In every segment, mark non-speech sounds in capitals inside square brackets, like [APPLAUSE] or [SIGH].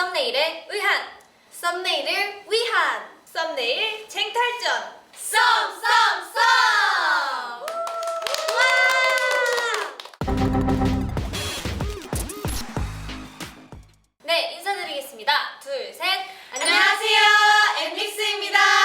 썸네일에 의한 썸네일을 위한 썸네일 쟁탈전. 썸썸썸! 네 인사드리겠습니다. 둘셋. 안녕하세요. 엠믹스입니다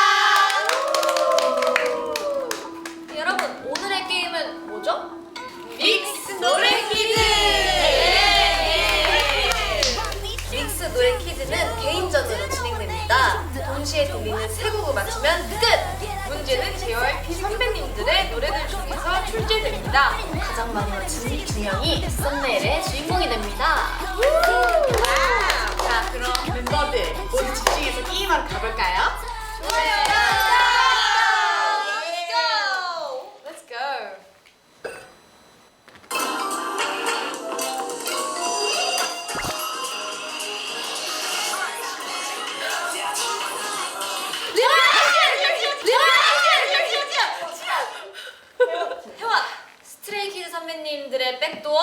동시에 들리는 세 곡을 맞추면 끝! 문제는 JYP 선배님들의 노래들 중에서 출제됩니다. 가장 많이 맞춘 두 명이 썸네일의 주인공이 됩니다. 자 그럼 멤버들 모두 집중해서 게임하러 가볼까요? 좋아요! 선배님들의 백도어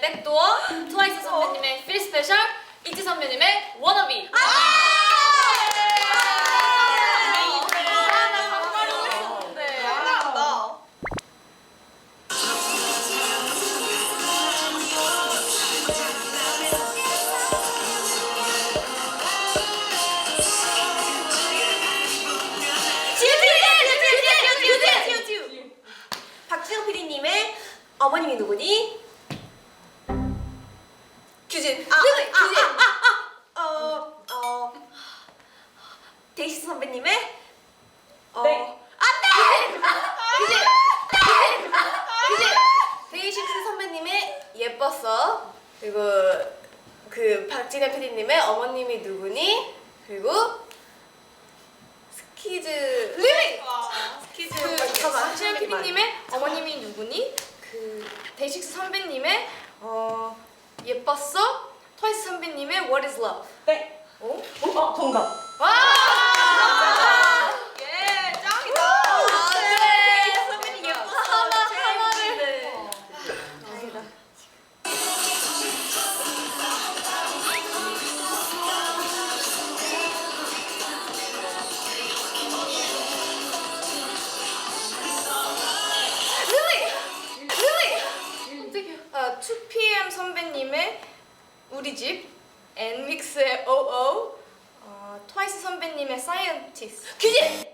백도어 트와이스 선배님의 필 스페셜 이지 선배님의 워너비. 박 선배님의 어. 네. 그지? 그지? 데이식스 선배님의 예뻤어. 그리고 그 박진혜 PD님의 어머님이 누구니? 그리고 스키즈 리밍. 스키즈 그 잠깐만 명만. PD님의 어머님이 누구니? 그 데이식스 선배님의 어 예뻤어? 트와이스 선배님의 What is Love? 네. 어? 어, 정답. 와! 예, 규진.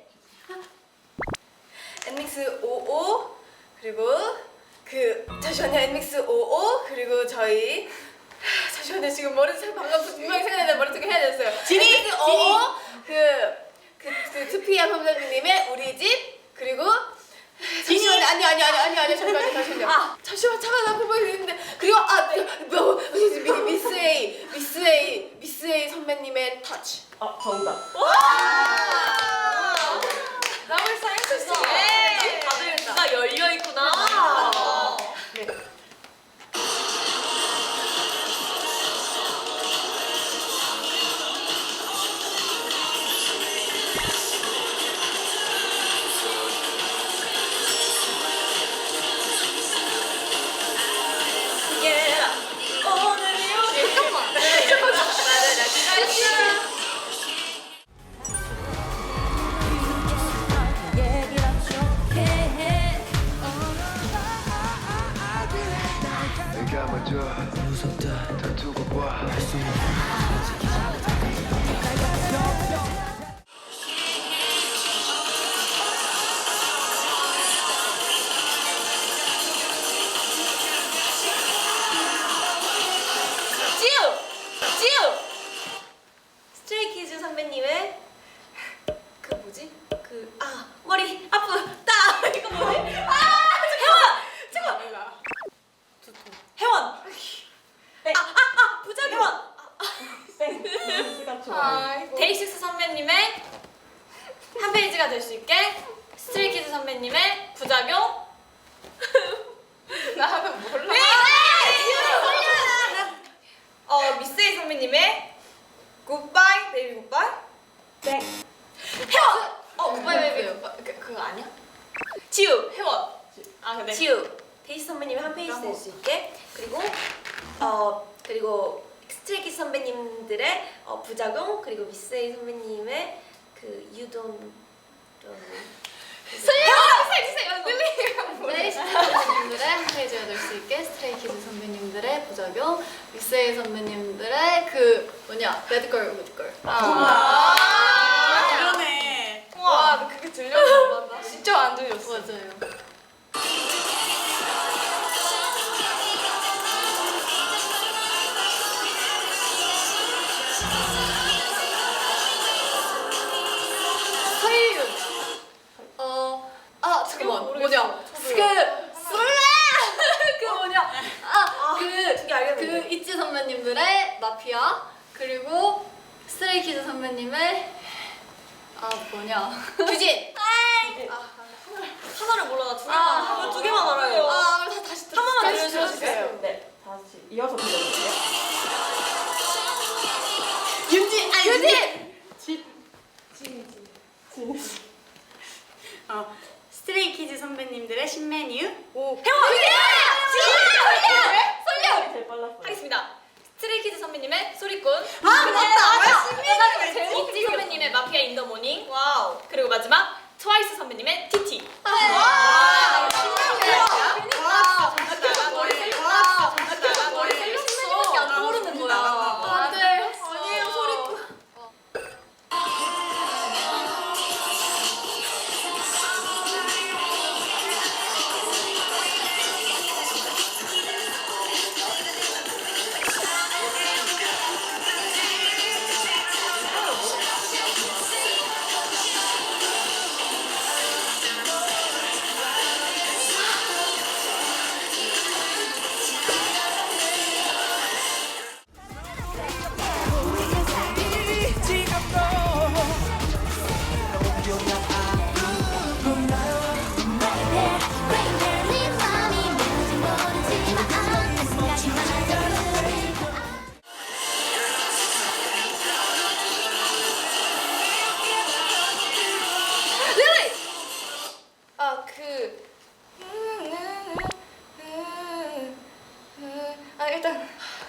엔믹스 55 그리고 그 잠시만요. 엔믹스 55 그리고 저희 하, 잠시만요. 지금 머릿속에 방금 분명히 생각났는데 머릿속에 해야 됐어요? 진이? 엔믹스 55 그그 투피아 선배님의 우리 집 그리고 잠시만요. 아니 아니 아니 아니 아니 잠시만요 잠시만요. 아. 잠시만 잠깐 나 그거 있는데. 그리고 아 뭐, 미, 미스 A 미스 A 미스 A 선배님의 터치. 아, 정답. 스트레이키즈 선배님의 그 뭐지? 그 아 머리 아프다 이거 뭐지? 아 잠깐만 잠깐 혜원 네. 아아아 부작용 땡. 시간 좋아. 아이고. 데이식스 선배님의 한 페이지가 될 수 있게 스트레이키즈 선배님의 부작용. [LAUGHS] 나는 몰라. 어 미스에이 선배님의 굿바이 베이비 굿바이 땡. 혜원 어 굿바이 베이비 그, 그거 아니야? 지우 혜원 아 근데 지우. 데이시 선배님의 한 페이지 될 수 있게. 그리고 어 그리고 스트레이키즈 선배님들의 어, 부작용. 그리고 미스에이 선배님의 그 유돈 스트레이키즈 선배님들의 부작용, 미스에이 선배님들의 그 뭐냐 배드걸 굿걸. 아, 뭐냐? 그 술래. [LAUGHS] 그 뭐냐? 아그 두개 알겠는데 그 있지 선배님들의 마피아 그리고 스트레이키즈 선배님의 아 뭐냐 규진 [LAUGHS] 하나를 몰라, 두 아, 두 개만 알아요. 아다 다시 한 번만 다시 들려주세요. 네, 다시 이어서 들려주세요. 윤진 아 윤진 진. 어, 스트레이키즈 선배님들의 신메뉴 오. 제일 빨랐어요. 하겠습니다. 스트레이키즈 선배님의 소리꾼. 아 맞다 맞다. 있지 선배님의 마피아 인 더 모닝. 와우. 그리고 마지막 트와이스 선배님의 티티.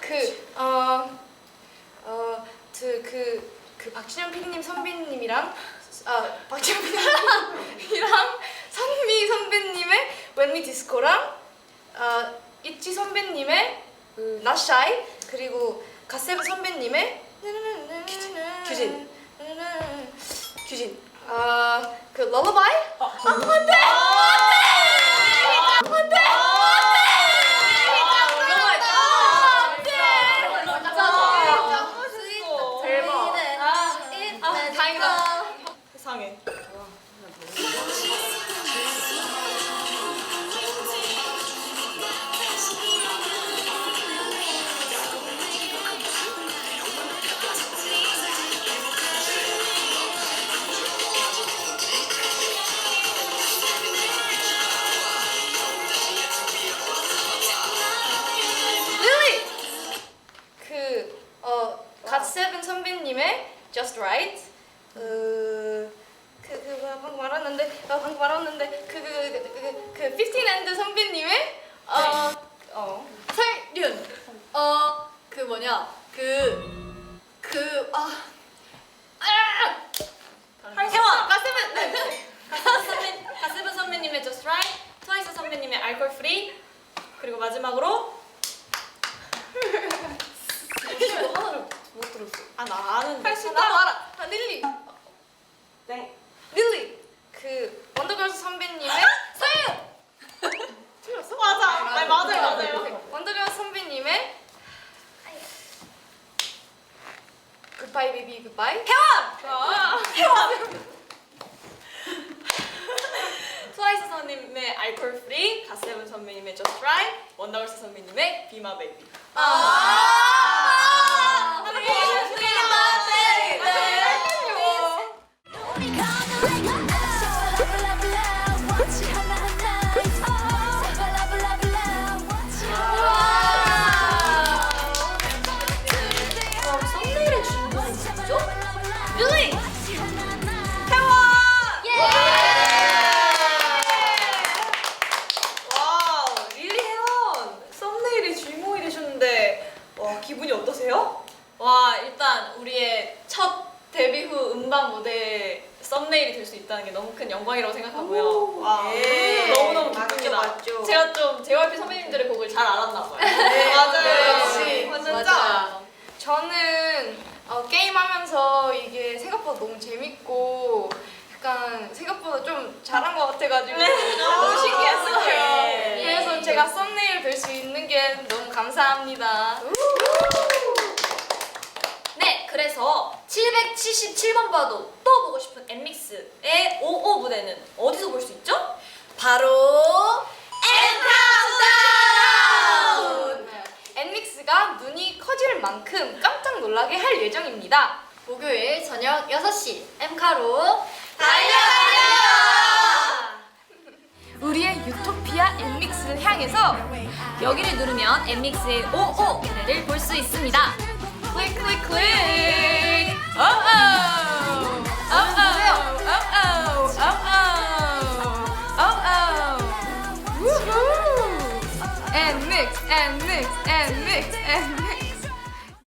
그, 어, 어, 그, 그, 그 박진영 PD님 선배님이랑, 아, 박진영 PD님이랑 선미 선배님의 웬미 디스코랑, 아, 있지 선배님의 그, Not Shy, 그리고 갓세븐 선배님의 규진. 규진 아, 그러버바이? 아, 다행이다. 세상에 릴리! 그, 어, 갓세븐 선배님의 Just Right. 어, 그, 그, 뭐야, 방금 말았는데, 아, 방금 말았는데, 그, 그, 그, 그, 그, 15 and 선배님의, 어, 어. 설윤. 어, 그 뭐냐? 그, 그, 아. 혜원! 갓세븐! 네. 갓세븐 선배, 갓세븐 선배님의 Just Right. 트와이스 선배님의 알콜 프리. 그리고 마지막으로, 하나를 못 들었어. 아 나 아는데 할 수 있다. 나도 알아. 아, 릴리. 땡. 릴리. 그, 원더걸스 선배님의 서윤! 틀렸어? 맞아 아니 맞아요 맞아요 원더걸스 선배님의 굿바이 베이비 굿바이 혜원! 트와이스 선배님의 알콜 프리 갓세븐 선배님의 Just Right 원더걸스 선배님의 My Baby 아! 알았나 봐요. 맞아요. 역시. 맞아. 짱. 저는 어, 게임하면서 이게 생각보다 너무 재밌고 약간 생각보다 좀 잘한 것 같아가지고 너무 신기했어요. 네. 그래서 제가 썸네일 될 수 있는 게 너무 감사합니다. 네, 그래서 777번 봐도 또 보고 싶은 엠믹스의 55 무대는 어디서 볼 수 있죠? 바로 엠카운트다운! 엠믹스가 눈이 커질 만큼 깜짝 놀라게 할 예정입니다. 목요일 저녁 6시 엠카로 우리의 유토피아 엠믹스를 향해서 여기를 누르면 엠믹스의 55 무대를 볼 수 있습니다. 클릭 클릭 클릭. 오오.